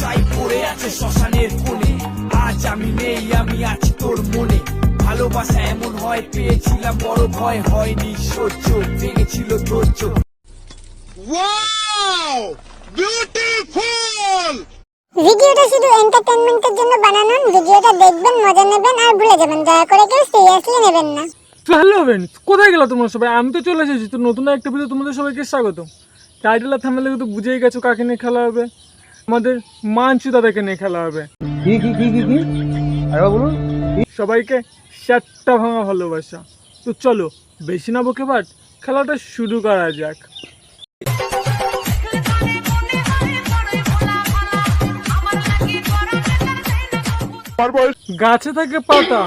চাই পড়ে আছে শ্মশানের কোণে। আজ আমি নেই আমি আছি তোর মনে। ভালোবাসা এমন হয় পেয়েছিলাম বড় ভয় হয়নি সহ্য ভেঙেছিল ধৈর্য! ভিডিওটা শুধু এন্টারটেনমেন্টের জন্য বানানো ভিডিওটা দেখবেন মজা নেবেন আর ভুলে যাবেন। দয়া করে কেউ সিরিয়াসলি নেবেন না। তো হ্যালো ফ্রেন্ডস কোথায় গেলো তোমরা সবাই? আমি তো চলে এসেছি তো নতুন একটা ভিডিও তোমাদের সবাইকে স্বাগত টাইটেল আর থামেলে তো বুঝেই গেছো কাকে নিয়ে খেলা হবে। আমাদের মানসু দাদাকে নিয়ে খেলা হবে। কি কি কি কি কি? বলুন। সবাইকে চারটা ভাঙা ভালোবাসা। তো চলো বেশি না বকে বাট খেলাটা শুরু করা যাক। গাছে থাকে পাতা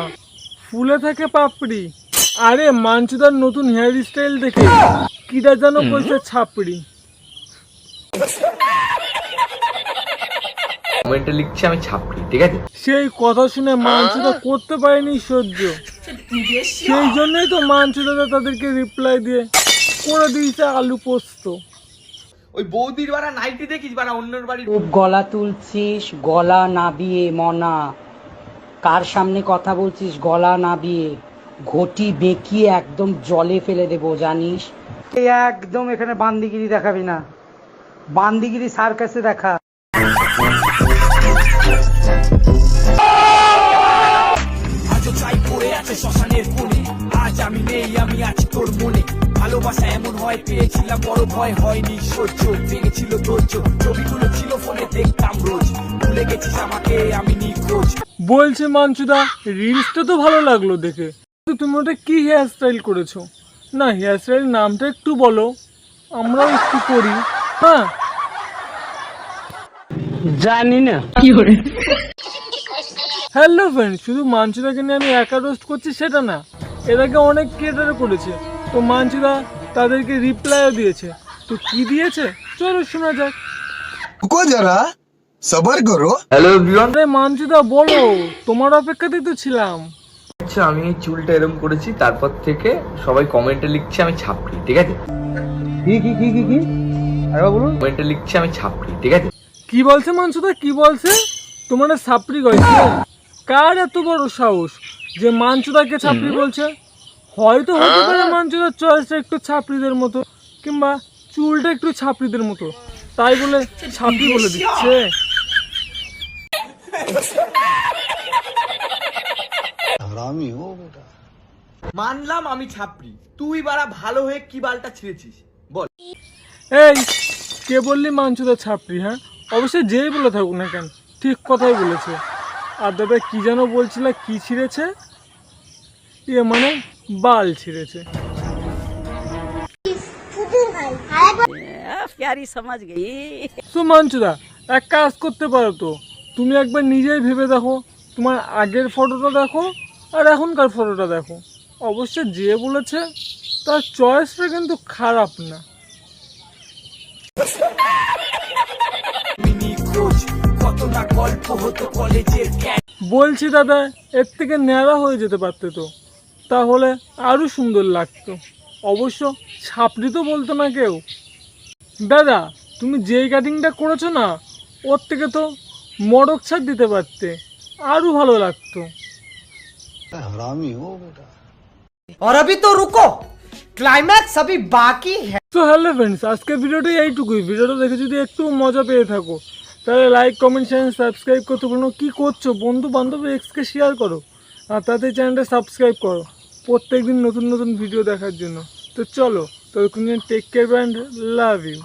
ফুলে থাকে পাপড়ি। আরে মাঞ্চুদার নতুন হেয়ার স্টাইল দেখে কিটা যেন বলছে ছাপড়ি। কমেন্টে লিখছে আমি ছাপড়ি ঠিক আছে? সেই কথা শুনে মাঞ্চুদা করতে পারেনি সহ্য। সেই জন্যই তো মাঞ্চুদাদা তাদেরকে রিপ্লাই দিয়ে করে দিয়েছে আলু পোস্ত। ওই বৌদির বাড়া নাইটি দেখিস বাড়া অন্যের বাড়ির। খুব গলা তুলছিস গলা নাবিয়ে মনা। কার সামনে কথা বলছিস গলা নাবিয়ে ঘটি বেঁকিয়ে একদম জলে ফেলে দেবো জানিস? এই একদম এখানে বান্দিগিরি দেখাবি না। বান্দিগিরি সার্কাসে দেখা। আজও চাই পড়ে আছে শ্মশানের কোণে। আজ আমি নেই, আমি আছি তোর মনে। ভালোবাসা এমন হয়, পেয়েছিলাম বড় ভয় হয়নি, সহ্য ভেঙেছিল ধৈর্য। ছবিগুলো ছিল ফোনে দেখতাম রোজ। ভুলে আমাকে, আমি নিখোঁজ। বলছে মাঞ্চুদা রিলসটা তো ভালো লাগল দেখে। তো তুমি ওটা কি হেয়ার স্টাইল করেছ? না হেয়ার স্টাইল নামটা একটু বলো। আমরাও একটু করি। হ্যাঁ জানি না কি করে? হ্যালো ফ্রেন্ড শুধু মাঞ্চুরাকে নিয়ে আমি একা রোস্ট করছি সেটা না। এর আগে অনেক ক্রিয়েটারও করেছে। তো মাঞ্চুদা তাদেরকে রিপ্লাইও দিয়েছে। তো কি দিয়েছে? চলো শোনা যাক। কো যারা সবার করো হ্যালো এভরিওয়ান রে মানসিদা বলো তোমার অপেক্ষাতেই তো ছিলাম। আচ্ছা আমি এই চুলটা এরম করেছি তারপর থেকে সবাই কমেন্টে লিখছে আমি ছাপড়ি ঠিক আছে? কি কি কি কি কি? আরেকবার বলুন। কমেন্টে লিখছে আমি ছাপড়ি ঠিক আছে? কি বলছে মাঞ্চুদা কি বলছে? তোমার সাপড়ি গেছে কার এত বড় সাহস যে মাঞ্চুদাকে ছাপড়ি বলছে? হয়তো হতে পারে মাঞ্চুদার চয়েসটা একটু ছাপড়িদের মতো কিংবা চুলটা একটু ছাপড়িদের মতো। তাই বলে ছাপড়ি বলে দিচ্ছে। মানলাম আমি ছাপড়ি। তুই বাড়া ভালো হয়ে কি বালটা ছিঁড়েছিস? বল। এই কে বললি মাঞ্চুদা ছাপড়ি হ্যাঁ? অবশ্যই যেই বলে থাকুক না কেন ঠিক কথাই বলেছে। আর দাদা কী যেন বলছিল কি ছিঁড়েছে? ইয়ে মানে বাল ছিঁড়েছে। তো মাঞ্চুদা এক কাজ করতে পারো তো। তুমি একবার নিজেই ভেবে দেখো তোমার আগের ফটোটা দেখো আর এখনকার ফটোটা দেখো। অবশ্য যে বলেছে তার চয়েসটা কিন্তু খারাপ না। হতো কলেজের ক্যান্টিনে। বলছি দাদা এর থেকে ন্যাড়া হয়ে যেতে পারতে তো তাহলে আরও সুন্দর লাগতো অবশ্য ছাপড়ি তো বলতো না কেউ দাদা তুমি যেই কাটিংটা করেছো না ওর থেকে তো মডক ছাড় দিতে পারতে আরও ভালো লাগতো और अभी तो रुको क्लाइमैक्स अभी बाकी है তো হ্যালো ফ্রেন্ডস আজকের ভিডিওটি এইটুকুই ভিডিওটা দেখে যদি একটু মজা পেয়ে থাকো তাহলে লাইক কমেন্ট চ্যানেল সাবস্ক্রাইব করতে বলো কী করছ? বন্ধু বান্ধব এক্সকে শেয়ার করো। আর তাতে চ্যানেলটা সাবস্ক্রাইব করো। প্রত্যেক দিন নতুন নতুন ভিডিও দেখার জন্য। তো চলো তো take care bye and love you